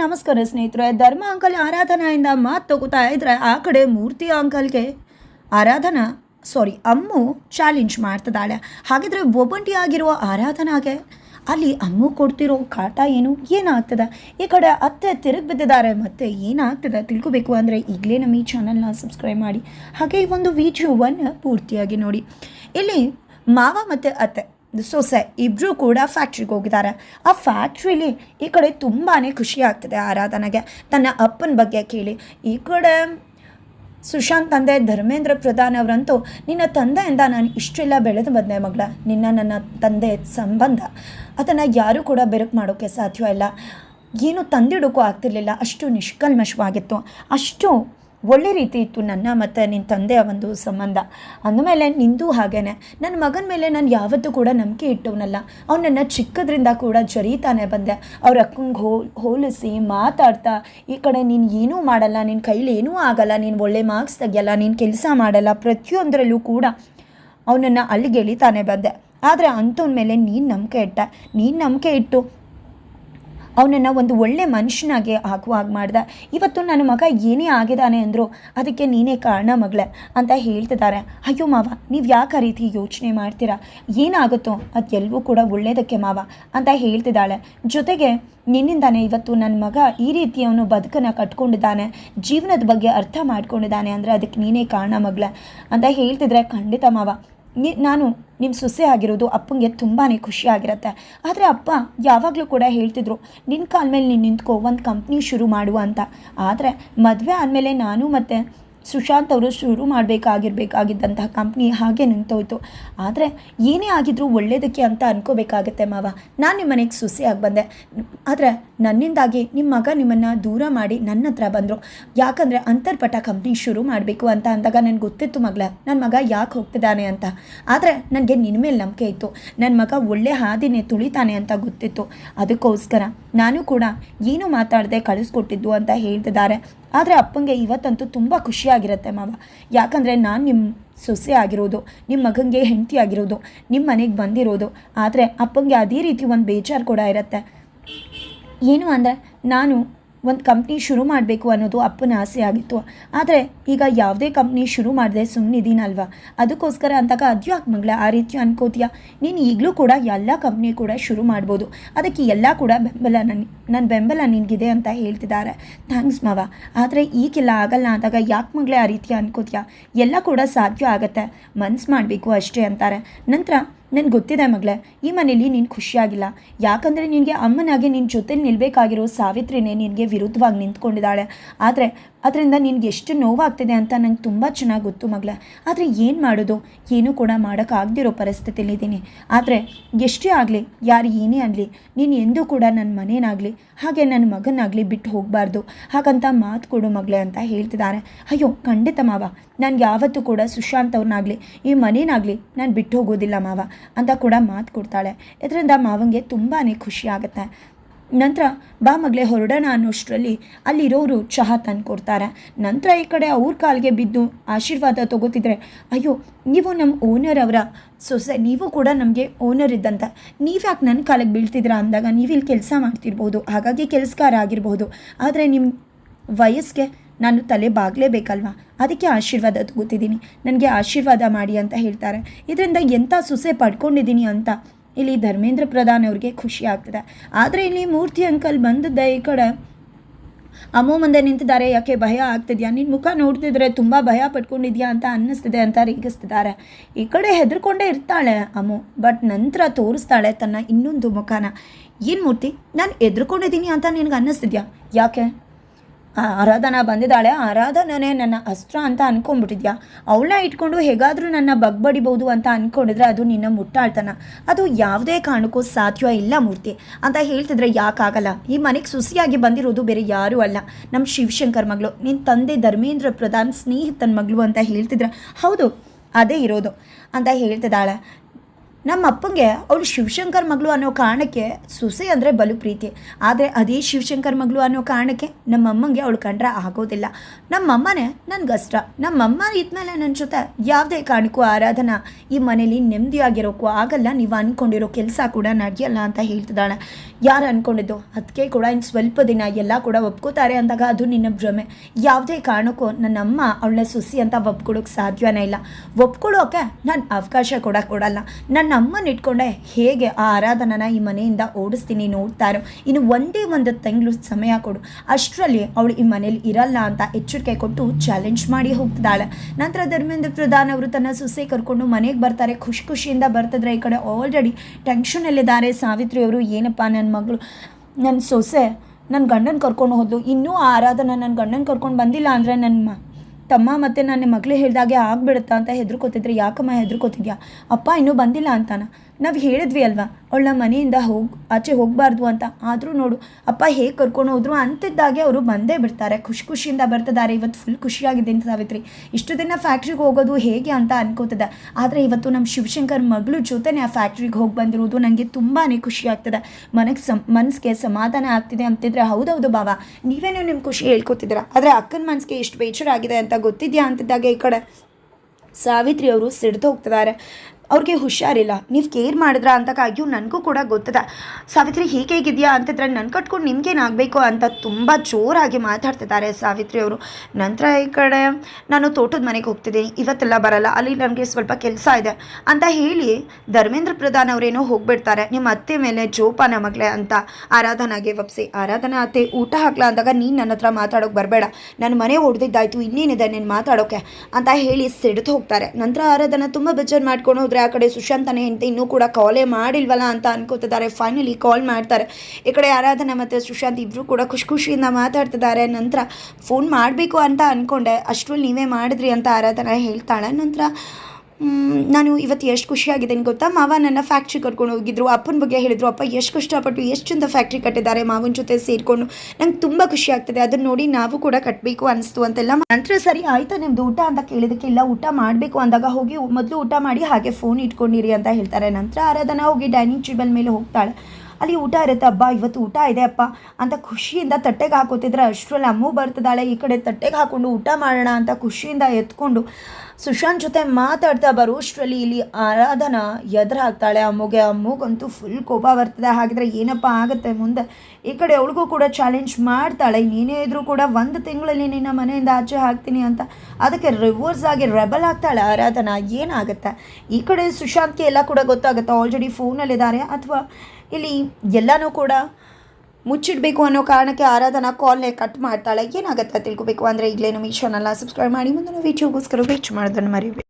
ನಮಸ್ಕಾರ ಸ್ನೇಹಿತರೆ, ಧರ್ಮ ಅಂಕಲ್ ಆರಾಧನೆಯಿಂದ ಮಾತು ತಗೋತಾ ಇದ್ರೆ ಆ ಕಡೆ ಮೂರ್ತಿ ಅಂಕಲ್ಗೆ ಆರಾಧನಾ ಸಾರಿ ಅಮ್ಮು ಚಾಲೆಂಜ್ ಮಾಡ್ತಿದ್ದಾಳೆ. ಹಾಗಿದ್ರೆ ಒಬ್ಬಂಟಿ ಆಗಿರುವ ಆರಾಧನಾಗೆ ಅಲ್ಲಿ ಅಮ್ಮು ಕೊಡ್ತಿರೋ ಕಾಟ ಏನು? ಏನಾಗ್ತದೆ? ಈ ಕಡೆ ಅತ್ತೆ ತಿರುಗಿ ಬಿದ್ದಿದ್ದಾರೆ, ಮತ್ತೆ ಏನಾಗ್ತದೆ? ತಿಳ್ಕೊಬೇಕು ಅಂದರೆ ಈಗಲೇ ನಮ್ಮ ಈ ಚಾನಲ್ನ ಸಬ್ಸ್ಕ್ರೈಬ್ ಮಾಡಿ. ಹಾಗೆ ಈ ಒಂದು ವಿಡಿಯೋವನ್ನು ಪೂರ್ತಿಯಾಗಿ ನೋಡಿ. ಇಲ್ಲಿ ಮಾವ ಮತ್ತು ಅತ್ತೆ. ಸೊಸೆ ಇಬ್ಬರೂ ಕೂಡ ಫ್ಯಾಕ್ಟ್ರಿಗೆ ಹೋಗಿದ್ದಾರೆ. ಆ ಫ್ಯಾಕ್ಟ್ರಿಲಿ ಈ ಕಡೆ ತುಂಬಾ ಖುಷಿ ಆಗ್ತದೆ ಆರಾಧನೆಗೆ. ತನ್ನ ಅಪ್ಪನ ಬಗ್ಗೆ ಕೇಳಿ. ಈ ಕಡೆ ಸುಶಾಂತ್ ತಂದೆ ಧರ್ಮೇಂದ್ರ ಪ್ರಧಾನ್ ಅವರಂತೂ, ನಿನ್ನ ತಂದೆಯಿಂದ ನಾನು ಇಷ್ಟೆಲ್ಲ ಬೆಳೆದು ಬಂದೆ ಮಗಳ. ನಿನ್ನ ನನ್ನ ತಂದೆ ಸಂಬಂಧ. ಅದನ್ನು ಯಾರೂ ಕೂಡ ಬೆರಕು ಮಾಡೋಕ್ಕೆ ಸಾಧ್ಯವಿಲ್ಲ ಏನು ತಂದಿಡೋಕ್ಕೂ ಆಗ್ತಿರ್ಲಿಲ್ಲ. ಅಷ್ಟು ನಿಷ್ಕಲ್ಮಶವಾಗಿತ್ತು. ಅಷ್ಟು ಒಳ್ಳೆ ರೀತಿ ಇತ್ತು ನನ್ನ ಮತ್ತು ನಿನ್ನ ತಂದೆಯ ಒಂದು ಸಂಬಂಧ. ಅಂದಮೇಲೆ ನಿಂದು ಹಾಗೇನೆ. ನನ್ನ ಮಗನ ಮೇಲೆ ನಾನು ಯಾವತ್ತೂ ಕೂಡ ನಂಬಿಕೆ ಇಟ್ಟವನಲ್ಲ. ಅವನನ್ನು ಚಿಕ್ಕದ್ರಿಂದ ಕೂಡ ಜರೀತಾನೆ ಬಂದೆ. ಅವ್ರ ಅಕ್ಕಂಗೆ ಹೋ, ಹೋಲಿಸಿ ಮಾತಾಡ್ತಾ, ಈ ಕಡೆ ನೀನು ಏನೂ ಮಾಡಲ್ಲ ನಿನ್ನ ಕೈಲಿ ಏನೂ ಆಗಲ್ಲ, ನೀನು ಒಳ್ಳೆ ಮಾರ್ಕ್ಸ್ ತೆಗೆಯಲ್ಲ, ನೀನು ಕೆಲಸ ಮಾಡಲ್ಲ ಪ್ರತಿಯೊಂದರಲ್ಲೂ ಕೂಡ ಅವನನ್ನು ಅಲ್ಲಿಗೆ ಎಳಿತಾನೆ ಬಂದೆ. ಆದರೆ ಅಂಥವ್ನ ಮೇಲೆ ನೀನು ನಂಬಿಕೆ ಇಟ್ಟ. ನೀನು ನಂಬಿಕೆ ಇಟ್ಟು ಅವನನ್ನು ಒಂದು ಒಳ್ಳೆ ಮನುಷ್ಯನಾಗೆ ಹಾಗೆ ಮಾಡ್ದೆ. ಇವತ್ತು ನನ್ನ ಮಗ ಏನೇ ಆಗಿದ್ದಾನೆ ಅಂದರು ಅದಕ್ಕೆ ನೀನೇ ಕಾರಣ ಮಗಳೇ ಅಂತ ಹೇಳ್ತಿದ್ದಾರೆ. ಅಯ್ಯೋ ಮಾವ, ನೀವು ಯಾಕೆ ಆ ರೀತಿ ಯೋಚನೆ ಮಾಡ್ತೀರಾ? ಏನಾಗುತ್ತೋ ಅದೆಲ್ಲವೂ ಕೂಡ ಒಳ್ಳೆಯದಕ್ಕೆ ಮಾವ ಅಂತ ಹೇಳ್ತಿದ್ದಾಳೆ. ಜೊತೆಗೆ, ನಿನ್ನಿಂದಾನೆ ಇವತ್ತು ನನ್ನ ಮಗ ಈ ರೀತಿ ಅವನು ಬದುಕನ್ನು ಕಟ್ಕೊಂಡಿದ್ದಾನೆ, ಜೀವನದ ಬಗ್ಗೆ ಅರ್ಥ ಮಾಡ್ಕೊಂಡಿದ್ದಾನೆ, ಅಂದರೆ ಅದಕ್ಕೆ ನೀನೇ ಕಾರಣ ಮಗಳೇ ಅಂತ ಹೇಳ್ತಿದ್ರೆ, ಖಂಡಿತ ಮಾವ. ನಿ ನಾನು ನಿಮ್ಮ ಸೊಸೆ ಆಗಿರೋದು ಅಪ್ಪಂಗೆ ತುಂಬಾ ಖುಷಿಯಾಗಿರುತ್ತೆ. ಆದರೆ ಅಪ್ಪ ಯಾವಾಗಲೂ ಕೂಡ ಹೇಳ್ತಿದ್ರು ನಿನ್ನ ಕಾಲ ಮೇಲೆ ನೀನು ನಿಂತ್ಕೋ, ಒಂದು ಕಂಪ್ನಿ ಶುರು ಮಾಡು ಅಂತ. ಆದರೆ ಮದುವೆ ಆದಮೇಲೆ ನಾನು ಮತ್ತು ಸುಶಾಂತ್ ಅವರು ಶುರು ಮಾಡಬೇಕಾಗಿರ್ಬೇಕಾಗಿದ್ದಂತಹ ಕಂಪ್ನಿ ಹಾಗೆ ನಿಂತೋಯ್ತು. ಆದರೆ ಏನೇ ಆಗಿದ್ರೂ ಒಳ್ಳೇದಕ್ಕೆ ಅಂತ ಅನ್ಕೋಬೇಕಾಗತ್ತೆ ಮಾವ. ನಾನು ನಿಮ್ಮ ಮನೆಗೆ ಸುಸಿಯಾಗಿ ಬಂದೆ. ಆದರೆ ನನ್ನಿಂದಾಗಿ ನಿಮ್ಮ ಮಗ ನಿಮ್ಮನ್ನು ದೂರ ಮಾಡಿ ನನ್ನ ಹತ್ರ ಬಂದರು. ಯಾಕಂದರೆ ಅಂತರ್ಪಟ ಕಂಪ್ನಿ ಶುರು ಮಾಡಬೇಕು ಅಂತ ಅಂದಾಗ ನನಗೆ ಗೊತ್ತಿತ್ತು ಮಗಳ ನನ್ನ ಮಗ ಯಾಕೆ ಹೋಗ್ತಿದ್ದಾನೆ ಅಂತ. ಆದರೆ ನನಗೆ ನಿನ್ನ ಮೇಲೆ ನಂಬಿಕೆ ಇತ್ತು. ನನ್ನ ಮಗ ಒಳ್ಳೆ ಹಾದಿನೇ ತುಳಿತಾನೆ ಅಂತ ಗೊತ್ತಿತ್ತು. ಅದಕ್ಕೋಸ್ಕರ ನಾನು ಕೂಡ ಏನು ಮಾತಾಡದೆ ಕಳಿಸ್ಕೊಟ್ಟಿದ್ದು ಅಂತ ಹೇಳ್ತಿದ್ದಾರೆ. ಆದರೆ ಅಪ್ಪಂಗೆ ಇವತ್ತಂತೂ ತುಂಬ ಖುಷಿಯಾಗಿರುತ್ತೆ ಮಾವ. ಯಾಕಂದರೆ ನಾನು ನಿಮ್ಮ ಸೊಸೆ ಆಗಿರೋದು ನಿಮ್ಮ ಮಗನಿಗೆ ಹೆಂಡತಿ ಆಗಿರೋದು ನಿಮ್ಮ ಮನೆಗೆ ಬಂದಿರೋದು, ಆದರೆ ಅಪ್ಪಂಗೆ ಅದೇ ರೀತಿ ಒಂದು ಬೇಜಾರು ಕೂಡ ಇರುತ್ತೆ. ಏನು ಅಂದರೆ ನಾನು ಒಂದು ಕಂಪ್ನಿ ಶುರು ಮಾಡಬೇಕು ಅನ್ನೋದು ಅಪ್ಪನ ಆಸೆ ಆಗಿತ್ತು. ಆದರೆ ಈಗ ಯಾವುದೇ ಕಂಪ್ನಿ ಶುರು ಮಾಡಿದೆ ಸುಮ್ಮನಿದ್ದೀನಲ್ವಾ ಅದಕ್ಕೋಸ್ಕರ ಅಂತಾಗ ಅದ್ಯಾಕೆ ಮಗಳ ಆ ರೀತಿ ಅನ್ಕೋತೀಯ? ನೀನು ಈಗಲೂ ಕೂಡ ಎಲ್ಲ ಕಂಪ್ನಿ ಕೂಡ ಶುರು ಮಾಡ್ಬೋದು. ಅದಕ್ಕೆ ಎಲ್ಲ ಕೂಡ ಬೆಂಬಲ ನನ್ನ ನನ್ನ ಬೆಂಬಲ ನಿನಗಿದೆ ಅಂತ ಹೇಳ್ತಿದ್ದಾರೆ ಥ್ಯಾಂಕ್ಸ್ ಮಾವ. ಆದರೆ ಈಗೆಲ್ಲ ಆಗಲ್ಲ ಅಂದಾಗ ಯಾಕೆ ಮಗಳೇ ಆ ರೀತಿ ಅನ್ಕೋತೀಯ? ಎಲ್ಲ ಕೂಡ ಸಾಧ್ಯ ಆಗುತ್ತೆ. ಮನ್ಸು ಮಾಡಬೇಕು ಅಷ್ಟೇ ಅಂತಾರೆ. ನಂತರ ನನಗೆ ಗೊತ್ತಿದೆ ಮಗಳೇ, ಈ ಮನೇಲಿ ನೀನು ಖುಷಿಯಾಗಿಲ್ಲ. ಯಾಕಂದರೆ ನಿನಗೆ ಅಮ್ಮನಾಗಿ ನಿನ್ನ ಜೊತೆ ನಿಲ್ಲಬೇಕಾಗಿರೋ ಸಾವಿತ್ರಿನೇ ನಿನಗೆ ವಿರುದ್ಧವಾಗಿ ನಿಂತ್ಕೊಂಡಿದ್ದಾಳೆ. ಆದರೆ ಅದರಿಂದ ನಿನಗೆ ಎಷ್ಟು ನೋವಾಗ್ತಿದೆ ಅಂತ ನಂಗೆ ತುಂಬ ಚೆನ್ನಾಗಿ ಗೊತ್ತು ಮಗಳ ಆದರೆ ಏನು ಮಾಡೋದು? ಏನೂ ಕೂಡ ಮಾಡೋಕ್ಕಾಗದಿರೋ ಪರಿಸ್ಥಿತಿಯಲ್ಲಿದ್ದೀನಿ ಆದರೆ ಎಷ್ಟೇ ಆಗಲಿ, ಯಾರು ಏನೇ ಆಗಲಿ, ನೀನು ಎಂದೂ ಕೂಡ ನನ್ನ ಮನೇನಾಗಲಿ, ಹಾಗೆ ನನ್ನ ಮಗನಾಗಲಿ ಬಿಟ್ಟು ಹೋಗಬಾರ್ದು. ಹಾಗಂತ ಮಾತು ಕೊಡು ಮಗಳೇ ಅಂತ ಹೇಳ್ತಿದ್ದಾರೆ ಅಯ್ಯೋ, ಖಂಡಿತ ಮಾವ. ನನಗೆ ಯಾವತ್ತೂ ಕೂಡ ಸುಶಾಂತ್ ಅವ್ರನ್ನಾಗಲಿ ಈ ಮನೇನಾಗಲಿ ನಾನು ಬಿಟ್ಟು ಹೋಗೋದಿಲ್ಲ ಮಾವ ಅಂತ ಕೂಡ ಮಾತು ಕೊಡ್ತಾಳೆ. ಇದರಿಂದ ಮಾವಂಗೆ ತುಂಬಾ ಖುಷಿ ಆಗುತ್ತೆ. ನಂತರ ಬಾ ಮಗಳೇ ಹೊರಡೋಣ ಅನ್ನೋಷ್ಟರಲ್ಲಿ ಅಲ್ಲಿರೋರು ಚಹಾ ತಂದು ಕೊಡ್ತಾರೆ. ನಂತರ ಈ ಕಡೆ ಅವ್ರ ಕಾಲಿಗೆ ಬಿದ್ದು ಆಶೀರ್ವಾದ ತಗೋತಿದ್ರೆ, ಅಯ್ಯೋ, ನೀವು ನಮ್ಮ ಓನರ್ ಅವರ. ಸೊಸೆ, ನೀವು ಕೂಡ ನಮಗೆ ಓನರ್ ಇದ್ದಂತ. ನೀವ್ಯಾಕೆ ನನ್ನ ಕಾಲಿಗೆ ಬೀಳ್ತಿದ್ರ ಅಂದಾಗ ನೀವು ಇಲ್ಲಿ ಕೆಲಸ ಮಾಡ್ತಿರ್ಬೋದು, ಹಾಗಾಗಿ ಕೆಲಸಗಾರ ಆಗಿರ್ಬೋದು. ಆದರೆ ನಿಮ್ಮ ವಯಸ್ಸಿಗೆ ನಾನು ತಲೆ ಬಾಗಲೇಬೇಕಲ್ವಾ? ಅದಕ್ಕೆ ಆಶೀರ್ವಾದ ತಗೋತಿದ್ದೀನಿ. ನನಗೆ ಆಶೀರ್ವಾದ ಮಾಡಿ ಅಂತ ಹೇಳ್ತಾರೆ. ಇದರಿಂದ ಎಂಥ ಸೊಸೆ ಪಡ್ಕೊಂಡಿದ್ದೀನಿ ಅಂತ ಇಲ್ಲಿ ಧರ್ಮೇಂದ್ರ ಪ್ರಧಾನ್ ಅವ್ರಿಗೆ ಖುಷಿ ಆಗ್ತದೆ. ಆದರೆ ಇಲ್ಲಿ ಮೂರ್ತಿ ಅಂಕಲ್ ಬಂದದ್ದ ಈ ಕಡೆ ಅಮ್ಮು ಮುಂದೆ ನಿಂತಿದ್ದಾರೆ. ಯಾಕೆ ಭಯ ಆಗ್ತಿದ್ಯಾ? ನಿನ್ನ ಮುಖ ನೋಡ್ತಿದ್ರೆ ತುಂಬ ಭಯ ಪಟ್ಕೊಂಡಿದ್ಯಾ ಅಂತ ಅನ್ನಿಸ್ತಿದೆ ಅಂತ ರೀಗಿಸ್ತಿದ್ದಾರೆ. ಈ ಕಡೆ ಹೆದರ್ಕೊಂಡೇ ಇರ್ತಾಳೆ ಅಮ್ಮು, ಬಟ್ ನಂತರ ತೋರಿಸ್ತಾಳೆ ತನ್ನ ಇನ್ನೊಂದು ಮುಖನ. ಏನು ಮೂರ್ತಿ? ನಾನು ಎದ್ರುಕೊಂಡಿದ್ದೀನಿ ಅಂತ ನಿನಗೆ ಅನ್ನಿಸ್ತಿದ್ಯಾ? ಯಾಕೆ? ಆರಾಧನಾ ಬಂದಿದ್ದಾಳೆ ಆರಾಧನೇ ನನ್ನ ಅಸ್ತ್ರ ಅಂತ ಅನ್ಕೊಂಡ್ಬಿಟ್ಟಿದ್ಯಾ? ಅವಳನ್ನ ಇಟ್ಕೊಂಡು ಹೇಗಾದರೂ ನನ್ನ ಬಗ್ಬಡಿಬಹುದು ಅಂತ ಅಂದ್ಕೊಂಡಿದ್ರೆ ಅದು ನಿನ್ನ ಮುಟ್ಟಾಳ್ತನ. ಅದು ಯಾವುದೇ ಕಾರಣಕ್ಕೂ ಸಾಧ್ಯ ಇಲ್ಲ ಮೂರ್ತಿ. ಅಂತ ಹೇಳ್ತಿದ್ರೆ ಯಾಕಾಗಲ್ಲ ಈ ಮನೆಗೆ ಸುಸಿಯಾಗಿ ಬಂದಿರೋದು ಬೇರೆ ಯಾರೂ ಅಲ್ಲ. ನಮ್ಮ ಶಿವಶಂಕರ್ ಮಗಳು ನಿನ್ನ ತಂದೆ ಧರ್ಮೇಂದ್ರ ಪ್ರಧಾನ್ ಸ್ನೇಹಿತನ ಮಗಳು ಅಂತ ಹೇಳ್ತಿದ್ರೆ ಹೌದು, ಅದೇ ಇರೋದು ಅಂತ ಹೇಳ್ತಿದ್ದಾಳೆ. ನಮ್ಮ ಅಪ್ಪಂಗೆ ಅವಳು ಶಿವಶಂಕರ್ ಮಗಳು ಅನ್ನೋ ಕಾರಣಕ್ಕೆ ಸೊಸೆ ಅಂದರೆ ಬಲು ಪ್ರೀತಿ. ಆದರೆ ಅದೇ ಶಿವಶಂಕರ್ ಮಗಳು ಅನ್ನೋ ಕಾರಣಕ್ಕೆ ನಮ್ಮ ಅಮ್ಮಂಗೆ ಅವಳು ಕಂಡ್ರೆ ಆಗೋದಿಲ್ಲ. ನಮ್ಮಮ್ಮನೇ ನನಗಷ್ಟ ನಮ್ಮಮ್ಮ ಇದ್ಮೇಲೆ ನನ್ನ ಜೊತೆ ಯಾವುದೇ ಕಾರಣಕ್ಕೂ ಆರಾಧನಾ ಈ ಮನೇಲಿ ನೆಮ್ಮದಿಯಾಗಿರೋಕ್ಕೂ ಆಗಲ್ಲ. ನೀವು ಅಂದ್ಕೊಂಡಿರೋ ಕೆಲಸ ಕೂಡ ನಡೆಯಲ್ಲ ಅಂತ ಹೇಳ್ತಿದ್ದಾಳೆ. ಯಾರು ಅಂದ್ಕೊಂಡಿದ್ದು ಅದಕ್ಕೆ ಕೂಡ ಇನ್ನು ಸ್ವಲ್ಪ ದಿನ ಎಲ್ಲ ಕೂಡ ಒಪ್ಕೋತಾರೆ ಅಂದಾಗ ಅದು ನಿನ್ನ ಭ್ರಮೆ. ಯಾವುದೇ ಕಾರಣಕ್ಕೂ ನನ್ನ ಅಮ್ಮ ಅವಳನ್ನ ಸುಸಿ ಅಂತ ಒಪ್ಕೊಳ್ಳೋಕೆ ಸಾಧ್ಯವೇ ಇಲ್ಲ. ಒಪ್ಕೊಳ್ಳೋಕೆ ನಾನು ಅವಕಾಶ ಕೂಡ ಕೊಡಲ್ಲ. ನನ್ನ ಅಮ್ಮನ ಇಟ್ಕೊಂಡೆ ಹೇಗೆ ಆ ಆರಾಧನನ ಈ ಮನೆಯಿಂದ ಓಡಿಸ್ತೀನಿ ನೋಡ್ತಾರೋ ಇನ್ನು ಒಂದೇ ಒಂದು ತಿಂಗಳು ಸಮಯ ಕೊಡು. ಅಷ್ಟರಲ್ಲಿ ಅವಳು ಈ ಮನೇಲಿ ಇರಲ್ಲ ಅಂತ ಎಚ್ಚರಿಕೆ ಕೊಟ್ಟು ಚಾಲೆಂಜ್ ಮಾಡಿ ಹೋಗ್ತಿದ್ದಾಳೆ ನಂತರ ಧರ್ಮೇಂದ್ರ ಪ್ರಧಾನ್ ಅವರು ತನ್ನ ಸೊಸೆ ಕರ್ಕೊಂಡು ಮನೆಗೆ ಬರ್ತಾರೆ. ಖುಷಿ ಖುಷಿಯಿಂದ ಬರ್ತಿದ್ರೆ ಈ ಕಡೆ ಆಲ್ರೆಡಿ ಟೆನ್ಷನಲ್ಲಿದ್ದಾರೆ ಸಾವಿತ್ರಿ ಅವರು, ಏನಪ್ಪ ನನ್ನ ಮಗಳು ನನ್ನ ಸೊಸೆ ನನ್ನ ಗಂಡನ ಕರ್ಕೊಂಡು ಹೋದ್ಲು. ಇನ್ನೂ ಆರಾಧನ ನನ್ನ ಗಂಡನ ಕರ್ಕೊಂಡು ಬಂದಿಲ್ಲ ಅಂದರೆ ನನ್ನ ತಮ್ಮ ಮತ್ತು ನನ್ನ ಮಗಳು ಹೇಳಿದಾಗೆ ಆಗ್ಬಿಡುತ್ತಾ ಅಂತ ಹೆದರ್ಕೋತಿದ್ರೆ ಯಾಕಮ್ಮ ಹೆದರ್ಕೋತಿದ್ಯಾ? ಅಪ್ಪ ಇನ್ನೂ ಬಂದಿಲ್ಲ ಅಂತಾನ. ನಾವು ಹೇಳಿದ್ವಿ ಅಲ್ವಾ ನಮ್ಮ ಮನೆಯಿಂದ ಹೋಗಿ, ಆಚೆ ಹೋಗಬಾರ್ದು ಅಂತ. ಆದರೂ ನೋಡು, ಅಪ್ಪ ಹೇಗೆ ಕರ್ಕೊಂಡು ಹೋದ್ರು ಅಂತಿದ್ದಾಗೆ ಅವರು ಬಂದೇ ಬಿಡ್ತಾರೆ. ಖುಷಿ ಖುಷಿಯಿಂದ ಬರ್ತಿದ್ದಾರೆ ಇವತ್ತು ಫುಲ್ ಖುಷಿಯಾಗಿದ್ದೀನಿ ಸಾವಿತ್ರಿ. ಇಷ್ಟು ದಿನ ಫ್ಯಾಕ್ಟ್ರಿಗೆ ಹೋಗೋದು ಹೇಗೆ ಅಂತ ಅನ್ಕೋತದೆ. ಆದರೆ ಇವತ್ತು ನಮ್ಮ ಶಿವಶಂಕರ್ ಮಗಳು ಜೊತೆನೇ ಆ ಫ್ಯಾಕ್ಟ್ರಿಗೆ ಹೋಗಿ ಬಂದಿರೋದು ನನಗೆ ತುಂಬಾ ಖುಷಿ ಆಗ್ತದೆ. ಮನಕ್ಕೆ ಸಮ್ ಮನಸ್ಸಿಗೆ ಸಮಾಧಾನ ಆಗ್ತಿದೆ ಅಂತಿದ್ರೆ ಹೌದೌದು ಬಾವ. ನೀವೇನೋ ನಿಮ್ಮ ಖುಷಿ ಹೇಳ್ಕೊತಿದ್ದೀರಾ? ಆದರೆ ಅಕ್ಕನ ಮನಸ್ಸಿಗೆ ಎಷ್ಟು ಬೇಜಾರಾಗಿದೆ ಅಂತ ಗೊತ್ತಿದೆಯಾ ಅಂತಿದ್ದಾಗೆ ಈ ಕಡೆ? ಸಾವಿತ್ರಿ ಅವರು ಸಿಡ್ದು ಹೋಗ್ತಿದ್ದಾರೆ. ಅವ್ರಿಗೆ ಹುಷಾರಿಲ್ಲ. ನೀವು ಕೇರ್ ಮಾಡಿದ್ರ ಅಂತಕ್ಕಾಗಿಯೂ ನನಗೂ ಕೂಡ ಗೊತ್ತದ. ಸಾವಿತ್ರಿ ಹೀಗೆ ಹೇಗಿದೆಯಾ ಅಂತಿದ್ರೆ ನನ್ನ ಕಟ್ಕೊಂಡು ನಿಮ್ಗೇನಾಗಬೇಕು ಅಂತ ತುಂಬ ಜೋರಾಗಿ ಮಾತಾಡ್ತಿದ್ದಾರೆ ಸಾವಿತ್ರಿ ಅವರು. ನಂತರ ಈ ಕಡೆ ನಾನು ತೋಟದ ಮನೆಗೆ ಹೋಗ್ತಿದ್ದೀನಿ. ಇವತ್ತೆಲ್ಲ ಬರಲ್ಲ. ಅಲ್ಲಿ ನನಗೆ ಸ್ವಲ್ಪ ಕೆಲಸ ಇದೆ. ಅಂತ ಹೇಳಿ ಧರ್ಮೇಂದ್ರ ಪ್ರಧಾನ್ ಅವರೇನೋ ಹೋಗ್ಬಿಡ್ತಾರೆ. ನಿಮ್ಮ ಅತ್ತೆ ಮೇಲೆ ಜೋಪಾನ ಮಗಳೇ ಅಂತ ಆರಾಧನಾಗೆ ಒಪ್ಸಿ ಆರಾಧನಾ ಅತ್ತೆ, ಊಟ ಹಾಕ್ಲಾ ಅಂದಾಗ ನೀನು ನನ್ನ ಹತ್ರ ಮಾತಾಡೋಕೆ ಬರಬೇಡ. ನನ್ನ ಮನೆ ಹೊಡೆದಿದ್ದಾಯ್ತು ಇನ್ನೇನಿದೆ ನೀನು ಮಾತಾಡೋಕೆ? ಅಂತ ಹೇಳಿ ಸಿಡಿದು ಹೋಗ್ತಾರೆ. ನಂತರ ಆರಾಧನಾ ತುಂಬ ಬೇಜಾರು ಮಾಡ್ಕೊಂಡು ಹೋದ್ರೆ ಆ ಕಡೆ ಸುಶಾಂತನೇ ಹೆಂಡತಿ ಇನ್ನೂ ಕೂಡ ಕಾಲೇ ಮಾಡಿಲ್ವಲ್ಲ ಅಂತ ಅನ್ಕೋತಿದ್ದಾರೆ. ಫೈನಲಿ ಕಾಲ್ ಮಾಡ್ತಾರೆ. ಈ ಕಡೆ ಆರಾಧನಾ ಮತ್ತು ಸುಶಾಂತ್ ಇಬ್ಬರು ಕೂಡ ಖುಷಿ ಖುಷಿಯಿಂದ ಮಾತಾಡ್ತಿದ್ದಾರೆ. ನಂತರ ಫೋನ್ ಮಾಡಬೇಕು ಅಂತ ಅಂದ್ಕೊಂಡೆ ಅಷ್ಟರಲ್ಲಿ ನೀವೇ ಮಾಡಿದ್ರಿ ಅಂತ ಆರಾಧನಾ ಹೇಳ್ತಾಳೆ. ನಂತರ ನಾನು ಇವತ್ತು ಎಷ್ಟು ಖುಷಿಯಾಗಿದ್ದೇನೆ ಗೊತ್ತಾ? ಮಾವ ನನ್ನ ಫ್ಯಾಕ್ಟ್ರಿ ಕರ್ಕೊಂಡು ಹೋಗಿದ್ರು. ಅಪ್ಪನ ಬಗ್ಗೆ ಹೇಳಿದರು, ಅಪ್ಪ, ಎಷ್ಟು ಕಷ್ಟಪಟ್ಟು ಎಷ್ಟು ಚಂದ ಫ್ಯಾಕ್ಟ್ರಿ ಕಟ್ಟಿದ್ದಾರೆ, ಮಾವನ ಜೊತೆ ಸೇರಿಕೊಂಡು. ನಂಗೆ ತುಂಬ ಖುಷಿ ಆಗ್ತದೆ ಅದನ್ನ ನೋಡಿ ನಾವು ಕೂಡ ಕಟ್ಟಬೇಕು ಅನಿಸ್ತು ಅಂತೆಲ್ಲ ನಂತರ ಸರಿ ಆಯಿತಾ ನಿಮ್ಮದು ಊಟ ಅಂತ ಕೇಳಿದಕ್ಕೆ ಇಲ್ಲ, ಊಟ ಮಾಡಬೇಕು ಅಂದಾಗ ಹೋಗಿ ಮೊದಲು ಊಟ ಮಾಡಿ ಹಾಗೆ ಫೋನ್ ಇಟ್ಕೊಂಡಿರಿ ಅಂತ ಹೇಳ್ತಾರೆ. ನಂತರ ಆರಾಧನಾ ಹೋಗಿ ಡೈನಿಂಗ್ ಟೇಬಲ್ ಮೇಲೆ ಹೋಗ್ತಾಳೆ. ಅಲ್ಲಿ ಊಟ ಇರುತ್ತೆ, ಅಬ್ಬ, ಇವತ್ತು ಊಟ ಇದೆ ಅಪ್ಪ. ಅಂತ ಖುಷಿಯಿಂದ ತಟ್ಟೆಗೆ ಹಾಕೋತಿದ್ರೆ ಅಷ್ಟರಲ್ಲಿ ಅಮ್ಮು ಬರ್ತದಾಳೆ ಈ ಕಡೆ ತಟ್ಟೆಗೆ ಹಾಕೊಂಡು ಊಟ ಮಾಡೋಣ ಅಂತ ಖುಷಿಯಿಂದ ಎತ್ಕೊಂಡು ಸುಶಾಂತ್ ಜೊತೆ ಮಾತಾಡ್ತಾ ಬರೋಷ್ಟರಲ್ಲಿ ಇಲ್ಲಿ ಆರಾಧನಾ ಎದುರಾಗ್ತಾಳೆ. ಅಮ್ಮಗೆ, ಅಮ್ಮಗಂತೂ ಫುಲ್ ಕೋಪ ಬರ್ತದೆ. ಹಾಗಿದ್ರೆ ಏನಪ್ಪ ಆಗುತ್ತೆ ಮುಂದೆ? ಈ ಕಡೆ ಅವಳಿಗೂ ಕೂಡ ಚಾಲೆಂಜ್ ಮಾಡ್ತಾಳೆ. ನೀನೇ ಇದ್ರೂ ಕೂಡ ಒಂದು ತಿಂಗಳಲ್ಲಿ ನಿನ್ನ ಮನೆಯಿಂದ ಆಚೆ ಹಾಕ್ತೀನಿ ಅಂತ. ಅದಕ್ಕೆ ರಿವರ್ಸ್ ಆಗಿ ರೆಬಲ್ ಆಗ್ತಾಳೆ ಆರಾಧನಾ. ಏನಾಗುತ್ತೆ? ಈ ಕಡೆ ಸುಶಾಂತ್ಗೆ ಎಲ್ಲ ಕೂಡ ಗೊತ್ತಾಗುತ್ತೆ. ಆಲ್ರೆಡಿ ಫೋನಲ್ಲಿದ್ದಾರೆ ಅಥವಾ ಇಲ್ಲಿ ಎಲ್ಲನೂ ಕೂಡ ಮುಚ್ಚಿಡಬೇಕು ಅನ್ನೋ ಕಾರಣಕ್ಕೆ ಆರಾಧನಾ ಕಾಲ್ನೇ ಕಟ್ ಮಾಡ್ತಾಳೆ. ಏನಾಗುತ್ತೆ ತಿಳ್ಕೊಬೇಕು? ಅಂದರೆ ಈಗಲೇ ನಮ್ಮ ಈ ಚಾನಲ್ನ ಸಬ್ಸ್ಕ್ರೈಬ್ ಮಾಡಿ ಮುಂದಿನ ವೀಡಿಯೋಗೋಸ್ಕರ ವೀಚ್ ಮಾಡೋದನ್ನು ಮರಿಬೇಕು